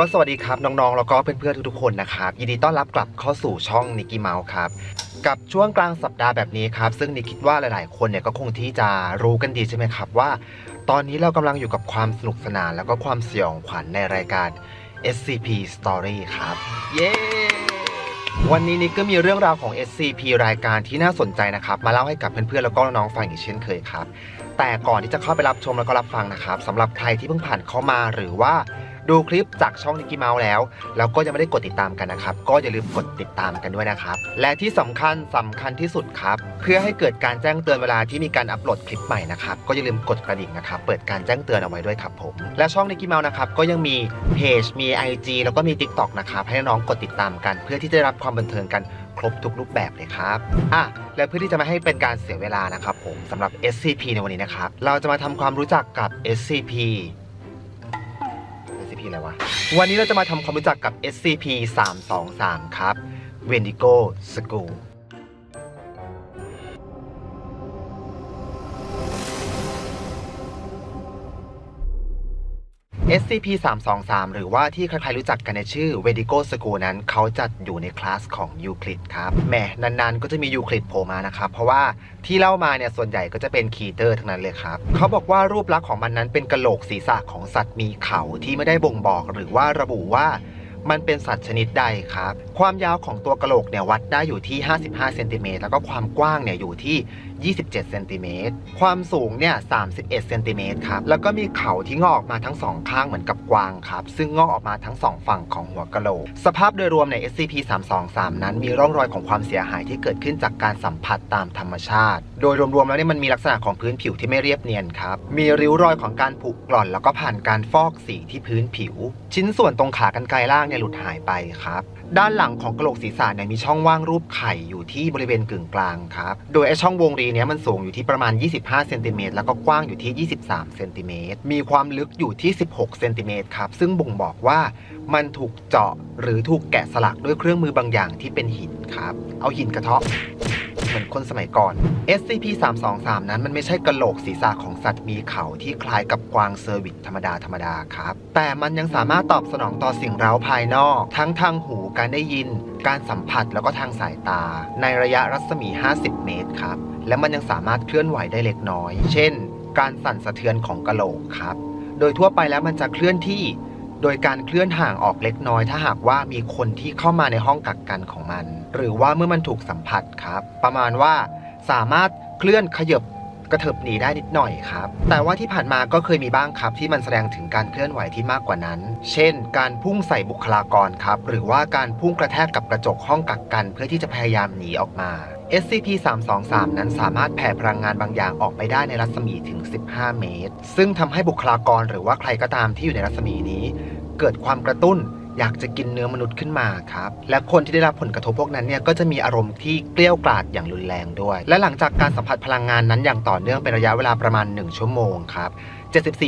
ก็สวัสดีครับน้องๆ แล้วก็เพื่อนๆทุกๆคนนะครับยินดีต้อนรับกลับเข้าสู่ช่องนิกกี้เมาส์ครับกับช่วงกลางสัปดาห์แบบนี้ครับซึ่งนิกคิดว่าหลายๆ คนเนี่ยก็คงที่จะรู้กันดีใช่ไหมครับว่า ตอนนี้เรากำลังอยู่กับความสนุกสนาน แล้วก็ความสยองขวัญในรายการ SCP Story ครับเย้วันนี้นิกก็มีเรื่องราวของ SCP รายการที่น่าสนใจนะครับ มาเล่าให้กับเพื่อนๆแล้วก็น้องๆฟังอีกเช่นเคยครับ แต่ก่อนที่จะเข้าไปรับชมแล้วก็รับฟังนะครับสำหรับใครที่เพิ่งผ่านเข้ามาหรือว่า ดูคลิปจากช่องนิกกี้เมาส์แล้ว แล้วก็ยังไม่ได้กดติดตามกันนะครับ ก็อย่าลืมกดติดตามกันด้วยนะครับ และที่สำคัญสำคัญที่สุดครับ เพื่อให้เกิดการแจ้งเตือนเวลาที่มีการอัปโหลดคลิปใหม่นะครับ ก็อย่าลืมกดกระดิ่งนะครับ เปิดการแจ้งเตือนเอาไว้ด้วยครับผม และช่องนิกกี้เมาส์นะครับก็ยังมีเพจมี IG แล้วก็มี TikTok นะครับให้น้องกดติดตามกัน เพื่อที่จะรับความบันเทิงกันครบทุกรูปแบบเลยครับ อะ และเพื่อที่จะไม่ให้เป็นการเสียเวลานะครับผมสำหรับ SCP ในวันนี้นะครับ เราจะมาทำความรู้จักกับ SCP SCP อะไรวะ วันนี้เราจะมาทำความรู้จักกับ SCP 323ครับ Wendigo School SCP 323 หรือว่าที่ใครๆรู้จักกันในชื่อ Wendigo School นั้นเขาจัดอยู่ในคลาสของยูคลิดครับแหมนานๆ ก็จะมียูคลิดโผล่มานะครับ เพราะว่าที่เล่ามาเนี่ยส่วนใหญ่ก็จะเป็นคีเตอร์ทั้งนั้นเลยครับเขาบอกว่ารูปลักษณ์ของมันนั้นเป็นกระโหลกศีรษะของสัตว์มีเขาที่ไม่ได้บ่งบอกหรือว่าระบุว่า มันเป็นสัตว์ชนิดใดครับ ความยาวของตัวกระโหลกเนี่ยวัดได้อยู่ที่ 55เซนติเมตรแล้วก็ความกว้างเนี่ยอยู่ที่ 27เซนติเมตรความสูงเนี่ย 31เซนติเมตรครับ แล้วก็มีเขาที่งอกออกมาทั้งสองข้างเหมือนกับกวางครับ ซึ่งงอกออกมาทั้งสองฝั่งของหัวกะโหลก สภาพโดยรวมใน SCP-323 นั้นมีร่องรอยของความเสียหายที่เกิดขึ้นจากการสัมผัสตามธรรมชาติ โดยรวมๆแล้วเนี่ยมันมีลักษณะของพื้นผิวที่ไม่เรียบเนียนครับ มีริ้วรอยของการผุกร่อน แล้วก็ผ่านการฟอกสีที่พื้นผิว ชิ้นส่วนตรงขากรรไกรล่างเนี่ยหลุดหายไปครับ ด้านหลังของกระโหลกศีรษะเนี่ยมีช่องว่างรูปไข่อยู่ที่บริเวณกึ่งกลางครับ โดยไอช่องวงรีเนี้ยมันสูงอยู่ที่ประมาณ 25เซนติเมตรแล้วก็กว้างอยู่ที่ 23เซนติเมตรมีความลึกอยู่ที่ 16เซนติเมตรครับซึ่งบ่งบอกว่ามันถูกเจาะหรือถูกแกะสลักด้วยเครื่องมือบางอย่างที่เป็นหินครับ เอาหินกระเทาะ เหมือนคนสมัยก่อน SCP-323 นั้นมันไม่ใช่กระโหลกศีรษะของสัตว์มีเขาที่คล้ายกับกวางเซอร์วิสธรรมดาธรรมดาครับ แต่มันยังสามารถตอบสนองต่อสิ่งเร้าภายนอก ทั้งทางหูการได้ยิน การสัมผัสแล้วก็ทางสายตา ในระยะรัศมี 50 เมตรครับ และมันยังสามารถเคลื่อนไหวได้เล็กน้อย เช่น การสั่นสะเทือนของกระโหลกครับ โดยทั่วไปแล้วมันจะเคลื่อนที่ โดยการเคลื่อนห่างออกเล็กน้อย ถ้าหากว่ามีคนที่เข้ามาในห้องกักกันของมัน หรือว่าเมื่อมันถูกสัมผัสครับ ประมาณว่าสามารถเคลื่อนขยบกระเถิบหนีได้นิดหน่อยครับ แต่ว่าที่ผ่านมาก็เคยมีบ้างครับ ที่มันแสดงถึงการเคลื่อนไหวที่มากกว่านั้น เช่น การพุ่งใส่บุคลากรครับ หรือว่าการพุ่งกระแทกกับกระจกห้องกักกัน เพื่อที่จะพยายามหนีออกมา SCP-323 นั้นสามารถแผ่พลังงานบางอย่างออกไปได้ในรัศมีถึง 15 เมตร ซึ่งทำให้บุคลากรหรือว่าใครก็ตามที่อยู่ในรัศมีนี้ เกิดความกระตุ้นอยากจะกินเนื้อมนุษย์ขึ้นมาครับ และคนที่ได้รับผลกระทบพวกนั้นเนี่ยก็จะมีอารมณ์ที่เกลี้ยวกล่อดอย่างรุนแรงด้วย และหลังจากการสัมผัสพลังงานนั้นอย่างต่อเนื่องเป็นระยะเวลาประมาณ 1 ชั่วโมงครับ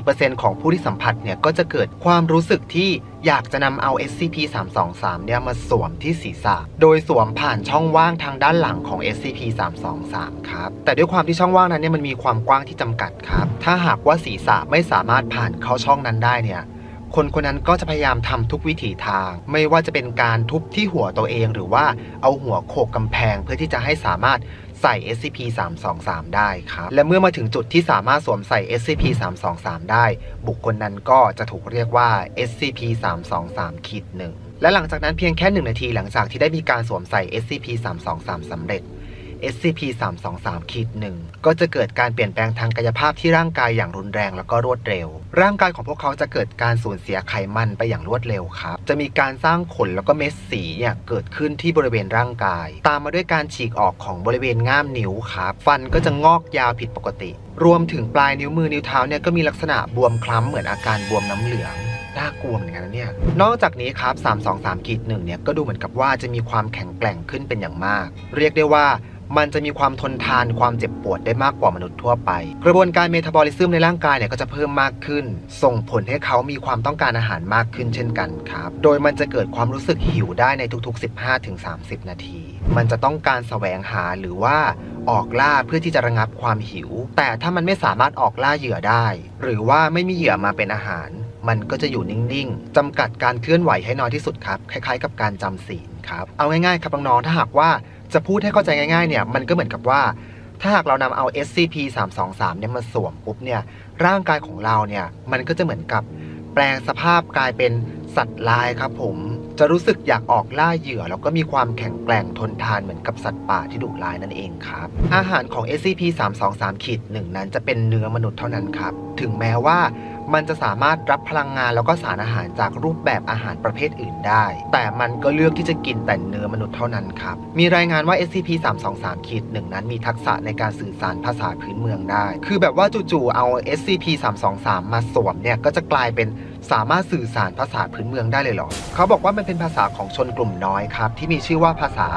74%ของผู้ที่สัมผัสเนี่ยก็จะเกิดความรู้สึกที่อยากจะนำเอา SCP-323 เนี่ยมาสวมที่ศีรษะ โดยสวมผ่านช่องว่างทางด้านหลังของ SCP-323 ครับ แต่ด้วยความที่ช่องว่างนั้นเนี่ยมันมีความกว้างที่จำกัดครับ ถ้าหากว่าศีรษะไม่สามารถผ่านเข้าช่องนั้นได้เนี่ยคนคนนั้นก็จะพยายามทำทุกวิถีทาง ไม่ว่าจะเป็นการทุบที่หัวตัวเองหรือว่าเอาหัวโขกกำแพงเพื่อที่จะให้สามารถ ใส่ SCP-323 ได้ครับ และเมื่อมาถึงจุดที่สามารถสวมใส่ SCP-323 ได้ บุคคลนั้นก็จะถูกเรียกว่า SCP-323 ขีดหนึ่งและหลังจากนั้นเพียงแค่ 1 นาทีหลังจากที่ได้มีการสวมใส่ SCP-323 สำเร็จ SCP-323 ขีดหนึ่งก็จะเกิดการเปลี่ยนแปลงทางกายภาพที่ร่างกายอย่างรุนแรงแล้วก็รวดเร็ว ร่างกายของพวกเขาจะเกิดการสูญเสียไขมันไปอย่างรวดเร็วครับ จะมีการสร้างขนแล้วก็เม็ดสีเนี่ยเกิดขึ้นที่บริเวณร่างกาย ตามมาด้วยการฉีกออกของบริเวณง่ามนิ้วครับ ฟันก็จะงอกยาวผิดปกติ รวมถึงปลายนิ้วมือนิ้วเท้าเนี่ยก็มีลักษณะบวมคล้ำเหมือนอาการบวมน้ำเหลืองน่ากลัวเหมือนกันนะเนี่ย นอกจากนี้ครับ 323ขีดหนึ่งเนี่ย ก็ดูเหมือนกับว่าจะมีความแข็งแกร่งขึ้นเป็นอย่างมาก เรียกได้ว่า มันจะมีความทนทานความเจ็บปวดได้มากกว่ามนุษย์ทั่วไป กระบวนการเมตาบอลิซึมในร่างกายเนี่ยก็จะเพิ่มมากขึ้น ส่งผลให้เขามีความต้องการอาหารมากขึ้นเช่นกันครับ โดยมันจะเกิดความรู้สึกหิวได้ในทุกๆ 15-30 นาที มันจะต้องการแสวงหาหรือว่าออกล่าเพื่อที่จะระงับความหิว แต่ถ้ามันไม่สามารถออกล่าเหยื่อได้ หรือว่าไม่มีเหยื่อมาเป็นอาหาร มันก็จะอยู่นิ่งๆจำกัดการเคลื่อนไหวให้น้อยที่สุดครับ คล้ายๆ กับการจำศีลครับ เอาง่ายๆครับน้องๆถ้าหากว่า จะพูดให้เข้าใจง่ายๆเนี่ยมันก็เหมือนกับว่า ถ้าหากเรานำเอา SCP 323เนี่ยมาสวมปุ๊บเนี่ยร่างกายของเราเนี่ยมันก็จะเหมือนกับแปลงสภาพกลายเป็นสัตว์ลายครับผมจะรู้สึกอยากออกล่าเหยื่อ แล้วก็มีความแข็งแกร่งทนทานเหมือนกับสัตว์ป่าที่ดุร้ายนั่นเองครับ อาหารของ SCP 323ขีดหนึ่งนั้นจะเป็นเนื้อมนุษย์เท่านั้นครับ ถึงแม้ว่ามันจะสามารถรับพลังงานแล้วก็สารอาหารจากรูปแบบอาหารประเภทอื่นได้ แต่มันก็เลือกที่จะกินแต่เนื้อมนุษย์เท่านั้นครับ มีรายงานว่า SCP 323ขีดหนึ่งนั้นมีทักษะในการสื่อสารภาษาพื้นเมืองได้ คือแบบว่าจู่ๆเอา SCP 323 มาสวมเนี่ย ก็จะกลายเป็นสามารถสื่อสารภาษาพื้นเมืองได้เลยเหรอ เขาบอกว่ามันเป็นภาษาของชนกลุ่มน้อยครับ ที่มีชื่อว่าภาษา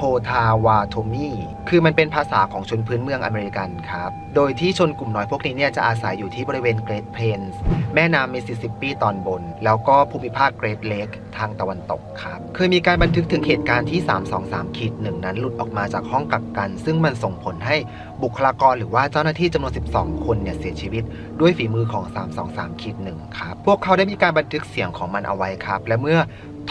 โพทาวาโทมีคือมันเป็นภาษาของชนพื้นเมืองอเมริกันครับ โดยที่ชนกลุ่มน้อยพวกนี้เนี่ยจะอาศัยอยู่ที่บริเวณเกรทเพนส์แม่น้ำมิสซิสซิปปีตอนบน แล้วก็ภูมิภาคเกรทเลกทางตะวันตกครับเคยมีการบันทึกถึงเหตุการณ์ที่ 323ขีดหนึ่งนั้นหลุดออกมาจากห้องกักกัน ซึ่งมันส่งผลให้บุคลากรหรือว่าเจ้าหน้าที่จำนวน 12 คนเนี่ยเสียชีวิต ด้วยฝีมือของ 323ขีดหนึ่งครับพวกเขาได้มีการบันทึกเสียงของมันเอาไว้ครับ และเมื่อ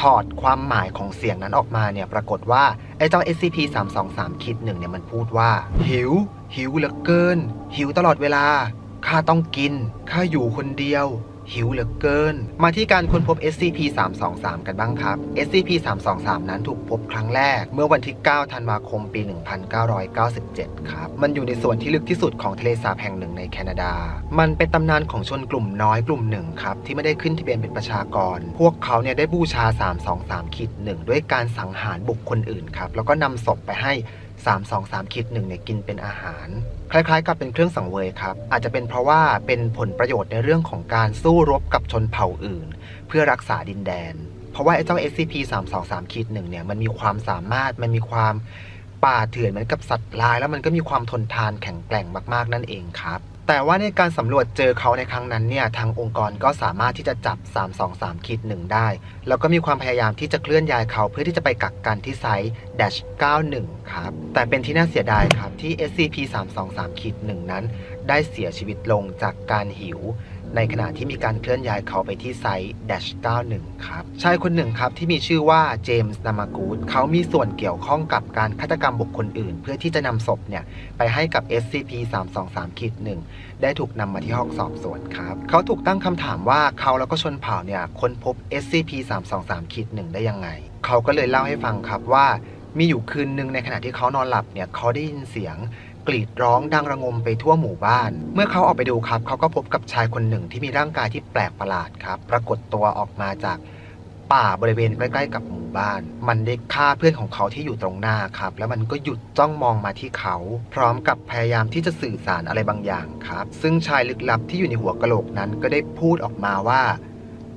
ถอดความหมายของเสียงนั้นออกมาเนี่ยปรากฏว่าไอ้เจ้า SCP 323คิดหนึ่งเนี่ยมันพูดว่า หิว หิวเหลือเกิน หิวตลอดเวลาข้าต้องกินข้าอยู่คนเดียว หิวเหลือเกิน มาที่การค้นพบ SCP 323 กันบ้างครับ SCP 323 นั้นถูกพบครั้งแรก เมื่อวันที่ 9 ธันวาคม ปี 1997 ครับ มันอยู่ในส่วนที่ลึกที่สุดของทะเลสาบแห่งหนึ่งในแคนาดา มันเป็นตำนานของชนกลุ่มน้อยกลุ่มหนึ่งครับ ที่ไม่ได้ขึ้นทะเบียนเป็นประชากร พวกเขาเนี่ยได้บูชา 323ขีดหนึ่งด้วยการสังหารบุคคลอื่นครับ แล้วก็นำศพไปให้ 323คิดหนึ่งเนี่ยกินเป็นอาหาร คล้ายๆ กับเป็นเครื่องสังเวยครับ อาจจะเป็นเพราะว่าเป็นผลประโยชน์ในเรื่องของการสู้รบกับชนเผ่าอื่น เพื่อรักษาดินแดน เพราะว่าไอ้เจ้า SCP 323คิดหนึ่งเนี่ยมันมีความสามารถมันมีความป่าเถื่อนเหมือนกับสัตว์ลาย แล้วมันก็มีความทนทานแข็งแกร่งมากๆนั่นเองครับ แต่ว่าในการสำรวจเจอเขาในครั้งนั้นเนี่ยทางองค์กรก็สามารถที่จะจับ 323คิดหนึ่งได้ แล้วก็มีความพยายามที่จะเคลื่อนย้ายเขาเพื่อที่จะไปกักกันที่ไซต์ dash 91 ครับ แต่เป็นที่น่าเสียดายครับที่ SCP 323คิดหนึ่งนั้น ได้เสียชีวิตลงจากการหิว ในขณะที่มีการเคลื่อนย้ายเขาไปที่ไซต์ dash 91 ครับ ชายคนหนึ่งครับที่มีชื่อว่าเจมส์นามากูดเขามีส่วนเกี่ยวข้องกับการฆาตกรรมบุคคลอื่น เพื่อที่จะนำศพเนี่ย ไปให้กับ SCP 323คิดหนึ่งได้ถูกนำมาที่ห้องสอบสวนครับ เขาถูกตั้งคำถามว่าเขาแล้วก็ชนเผ่าเนี่ยค้นพบ SCP 323คิดหนึ่งได้ยังไง เขาก็เลยเล่าให้ฟังครับว่ามีอยู่คืนหนึ่งในขณะที่เขานอนหลับเนี่ยเขาได้ยินเสียง กรีดร้องดังระงมไปทั่วหมู่บ้าน เมื่อเขาออกไปดูครับ เขาก็พบกับชายคนหนึ่งที่มีร่างกายที่แปลกประหลาดครับ ปรากฏตัวออกมาจากป่าบริเวณใกล้ๆกับหมู่บ้าน มันได้ฆ่าเพื่อนของเขาที่อยู่ตรงหน้าครับ แล้วมันก็หยุดจ้องมองมาที่เขา พร้อมกับพยายามที่จะสื่อสารอะไรบางอย่างครับ ซึ่งชายลึกลับที่อยู่ในหัวกะโหลกนั้นก็ได้พูดออกมาว่า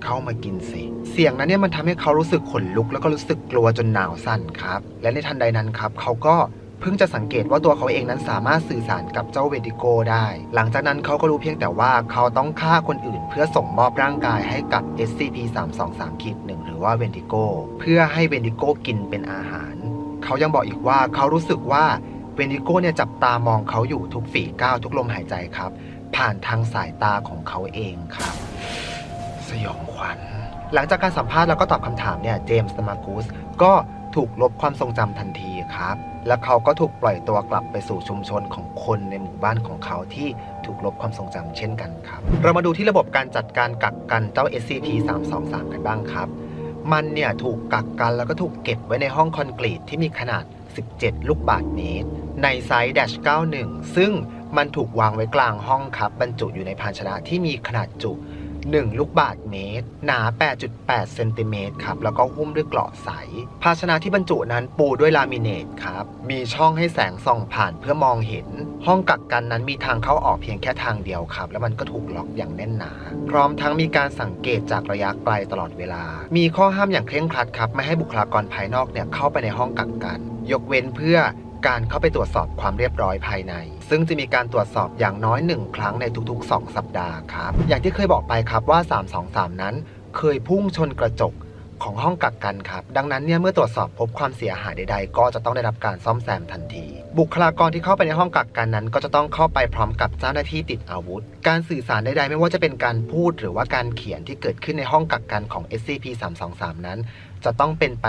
เข้ามากินสิเสียงนั้นเนี่ยมันทำให้เขารู้สึกขนลุก แล้วก็รู้สึกกลัวจนหนาวสั่นครับ และในทันใดนั้นครับ เขาก็ เพิ่งจะสังเกตว่าตัวเขาเองนั้นสามารถสื่อสารกับเจ้าเวดิโกได้ หลังจากนั้นเขาก็รู้เพียงแต่ว่าเขาต้องฆ่าคนอื่น เพื่อส่งมอบร่างกายให้กับ SCP 323คิดหนึ่งหรือว่าเวนดิโกเพื่อให้เวนดิโกกินเป็นอาหาร เขายังบอกอีกว่าเขารู้สึกว่าเวนดิโกเนี่ยจับตามองเขาอยู่ทุกฝีก้าวทุกลมหายใจครับ ผ่านทางสายตาของเขาเองครับ สยองขวัญหลังจากการสัมภาษณ์แล้วก็ตอบคำถามเนี่ยเจมส์มากูสก็ ถูกลบความทรงจำทันทีครับ และเขาก็ถูกปล่อยตัวกลับไปสู่ชุมชนของคนในหมู่บ้านของเขาที่ถูกลบความทรงจำเช่นกันครับ เรามาดูที่ระบบการจัดการกักกันเจ้า SCP-323 กันบ้างครับ มันเนี่ยถูกกักกันแล้วก็ถูกเก็บไว้ในห้องคอนกรีตที่มีขนาด 17 ลูกบาศก์เมตร ในไซส์ 91 ซึ่งมันถูกวางไว้กลางห้องครับบรรจุอยู่ในภาชนะที่มีขนาดจุ 1 ลูกบาศก์เมตร หนา 8.8 เซนติเมตรครับ แล้วก็หุ้มด้วยเกราะใส ภาชนะที่บรรจุนั้นปูด้วยลามิเนตครับ มีช่องให้แสงส่องผ่านเพื่อมองเห็น ห้องกักกันนั้นมีทางเข้าออกเพียงแค่ทางเดียวครับ แล้วมันก็ถูกล็อกอย่างแน่นหนา พร้อมทั้งมีการสังเกตจากระยะไกลตลอดเวลา มีข้อห้ามอย่างเคร่งครัดครับ ไม่ให้บุคลากรภายนอกเนี่ยเข้าไปในห้องกักกัน ยกเว้นเพื่อ การเข้าไปตรวจสอบความเรียบร้อยภายใน ซึ่งจะมีการตรวจสอบอย่างน้อยหนึ่งครั้งในทุกๆ 2 สัปดาห์ครับ อย่างที่เคยบอกไปครับว่า 323 นั้น เคยพุ่งชนกระจกของห้องกักกันครับ ดังนั้นเนี่ยเมื่อตรวจสอบพบความเสียหายใดๆ ก็จะต้องได้รับการซ่อมแซมทันที บุคลากรที่เข้าไปในห้องกักกันนั้น ก็จะต้องเข้าไปพร้อมกับเจ้าหน้าที่ติดอาวุธ การสื่อสารใดๆ ไม่ว่าจะเป็นการพูดหรือว่าการเขียนที่เกิดขึ้นในห้องกักกันของ SCP-323 นั้น จะต้องเป็นไป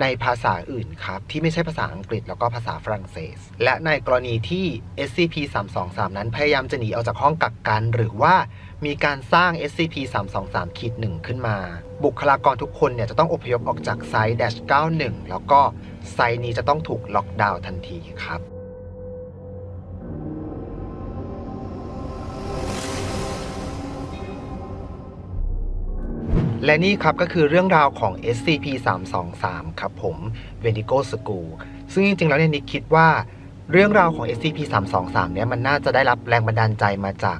ในภาษาอื่นครับ ที่ไม่ใช่ภาษาอังกฤษแล้วก็ภาษาฝรั่งเศส และในกรณีที่ SCP-323 นั้นพยายามจะหนีออกจากห้องกักกัน หรือว่ามีการสร้าง SCP-323 ขีดหนึ่งขึ้นมา บุคลากรทุกคนเนี่ยจะต้องอพยพออกจากไซต์ 91 แล้วก็ไซต์นี้จะต้องถูกล็อกดาวน์ทันทีครับ และนี่ครับก็คือเรื่องราวของ SCP-323 ครับผม Vendigo School ซึ่งจริงๆ แล้วเนี่ยนิกคิดว่าเรื่องราวของ SCP-323 เนี่ยมันน่าจะได้รับแรงบันดาลใจมาจาก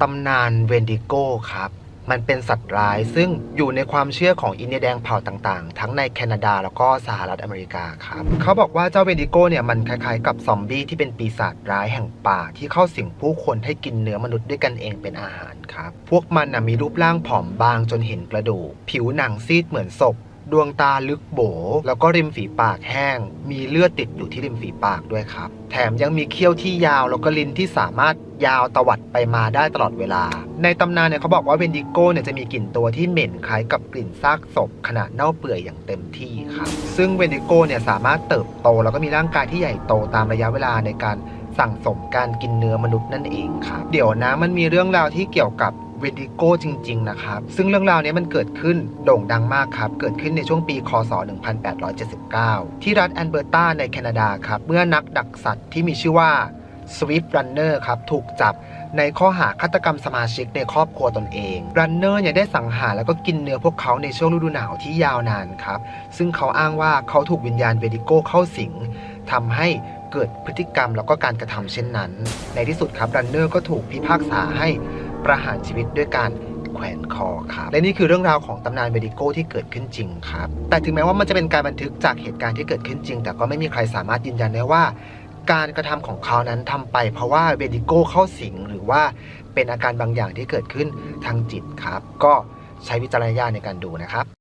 ตำนาน Vendigo ครับ มันเป็นสัตว์ร้าย ซึ่งอยู่ในความเชื่อของอินเดียแดงเผ่าต่างๆ ทั้งในแคนาดาแล้วก็สหรัฐอเมริกาครับเขาบอกว่าเจ้าเวนดิโกเนี่ยมันคล้ายๆ กับซอมบี้ที่เป็นปีศาจร้ายแห่งป่า ที่เข้าสิงผู้คนให้กินเนื้อมนุษย์ด้วยกันเองเป็นอาหารครับพวกมันนะมีรูปร่างผอมบางจนเห็นกระดูกผิวหนังซีดเหมือนศพ ดวงตาลึกโบ แล้วก็ริมฝีปากแห้ง มีเลือดติดอยู่ที่ริมฝีปากด้วยครับ แถมยังมีเขี้ยวที่ยาวแล้วก็ลิ้นที่สามารถยาวตวัดไปมาได้ตลอดเวลา ในตำนานเนี่ยเขาบอกว่าเวนดิโก้เนี่ยจะมีกลิ่นตัวที่เหม็นคล้ายกับกลิ่นซากศพขณะเน่าเปื่อยอย่างเต็มที่ครับ ซึ่งเวนดิโก้เนี่ยสามารถเติบโต แล้วก็มีร่างกายที่ใหญ่โตตามระยะเวลาในการสั่งสมการกินเนื้อมนุษย์นั่นเองครับ เดี๋ยวนะมันมีเรื่องราวที่เกี่ยวกับ เวนดิโก้จริง ๆ นะครับ ซึ่งเรื่องราวนี้มันเกิดขึ้นโด่งดังมากครับ เกิดขึ้นในช่วงปี คศ 1879 ที่รัฐแอนเบอร์ตาในแคนาดาครับ เมื่อนักดักสัตว์ที่มีชื่อว่า Swift Runner ครับ ถูกจับในข้อหาฆาตกรรมสมาชิกในครอบครัวตนเอง Runner เนี่ยได้สังหารแล้วก็กินเนื้อพวกเขาในช่วงฤดูหนาวที่ยาวนานครับ ซึ่งเขาอ้างว่าเขาถูกวิญญาณเวดิโก้เข้าสิงทำให้เกิดพฤติกรรมแล้วก็การกระทำเช่นนั้น ในที่สุดครับ Runner ก็ถูกพิพากษาให้ ประหารชีวิตด้วยการแขวนคอครับและนี่คือเรื่องราวของตำนานเมดิโก้ที่เกิดขึ้นจริงครับแต่ถึงแม้ว่ามันจะเป็นการบันทึกจากเหตุการณ์ที่เกิดขึ้นจริง แต่ก็ไม่มีใครสามารถยืนยันได้ว่า การกระทำของเขานั้นทำไป เพราะว่าเวดิโก้เข้าสิงหรือว่าเป็นอาการบางอย่างที่เกิดขึ้นทางจิตครับ ก็ใช้วิจารณญาณในการดูนะครับ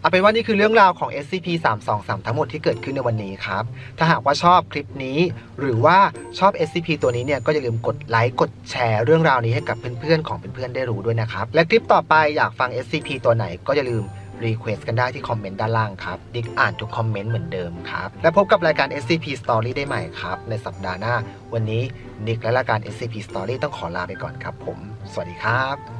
เอาเป็นว่านี่คือเรื่องราวของ SCP-323 ทั้งหมดที่เกิดขึ้นในวันนี้ครับ ถ้าหากว่าชอบคลิปนี้ หรือว่าชอบ SCP ตัวนี้เนี่ยก็อย่าลืมกดไลค์กดแชร์เรื่องราวนี้ให้กับเพื่อนๆของเพื่อนๆได้รู้ด้วยนะครับ และคลิปต่อไปอยากฟัง SCP ตัวไหนก็อย่าลืมรีเควสกันได้ที่คอมเมนต์ด้านล่างครับดิกอ่านทุกคอมเมนต์เหมือนเดิมครับ และพบกับรายการ SCP Story ได้ใหม่ครับ ในสัปดาห์หน้า วันนี้นิกและรายการ SCP Story ต้องขอลาไปก่อนครับผม สวัสดีครับ